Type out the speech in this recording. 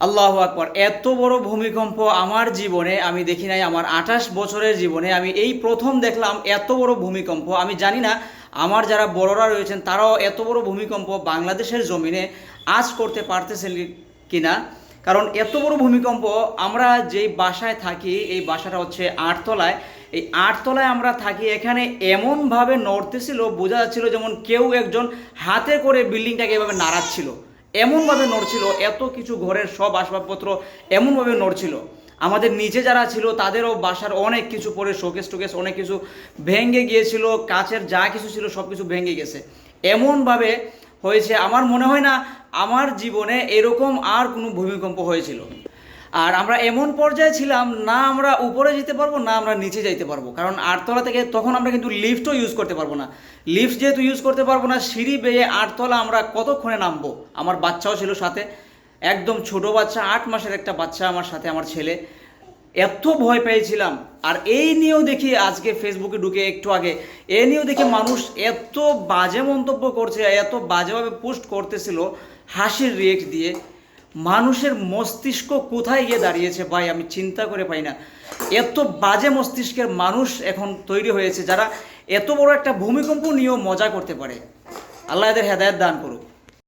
আল্লাহ আকবর। এত বড় ভূমিকম্প আমার জীবনে, আমি দেখি নাই, আমার আঠাশ বছরের জীবনে আমি এই প্রথম দেখলাম এত বড় ভূমিকম্প। আমি জানি না আমার যারা বড়রা রয়েছেন, তারাও এত বড় ভূমিকম্প বাংলাদেশের জমিনে আজ করতে পারতেছেন কিনা? কারণ এত বড় ভূমিকম্প, আমরা যেই বাসায় থাকি, এই বাসাটা হচ্ছে আটতলায়। এই আটতলায় আমরা থাকি, এখানে এমনভাবে নড়তেছিল বোঝা যাচ্ছিল যেমন কেউ একজন হাতে করে বিল্ডিংটাকে এভাবে নাড়াচ্ছিল। এমনভাবে নড়ছিল এত কিছু ঘরের সব আসবাবপত্র এমনভাবে নড়ছিল আমাদের নিচে যারা ছিল, তাদেরও বাসার অনেক কিছু পরে শোকেস টোকেস অনেক কিছু ভেঙে গিয়েছিল কাছের যা কিছু ছিল সব কিছু ভেঙে গেছে। এমনভাবে হয়েছে, আমার মনে হয় না আমার জীবনে এরকম আর কোনো ভূমিকম্প হয়েছিল। আর আমরা এমন পর্যায়ে ছিলাম, না আমরা উপরে যেতে পারব, না আমরা নিচে যাইতে পারব। কারণ আটতলা থেকে তখন আমরা কিন্তু লিফটও ইউজ করতে পারব না। লিফট যেহেতু ইউজ করতে পারব না, সিঁড়ি বেয়ে আটতলা আমরা কতক্ষণে নামবো? আমার বাচ্চাও ছিল সাথে, একদম ছোট বাচ্চা, আট মাসের একটা বাচ্চা আমার সাথে, আমার ছেলে। এত ভয় পেয়েছিলাম। আর এই নিয়েও দেখি আজকে ফেসবুকে ঢুকে একটু আগে, এ নিয়েও দেখি মানুষ এত বাজে মন্তব্য করছে, এত বাজেভাবে পোস্ট করতেছিল, হাসির রিয়েক্ট দিয়ে। মানুষের মস্তিষ্ক কোথায় গিয়ে দাঁড়িয়েছে? ভাই, আমি চিন্তা করে পাই না। এত বাজে মস্তিষ্কের মানুষ এখন তৈরি হয়েছে যারা এত বড় একটা ভূমিকম্প নিয়েও মজা করতে পারে। আল্লাহ এদের হেদায়ত দান করুক।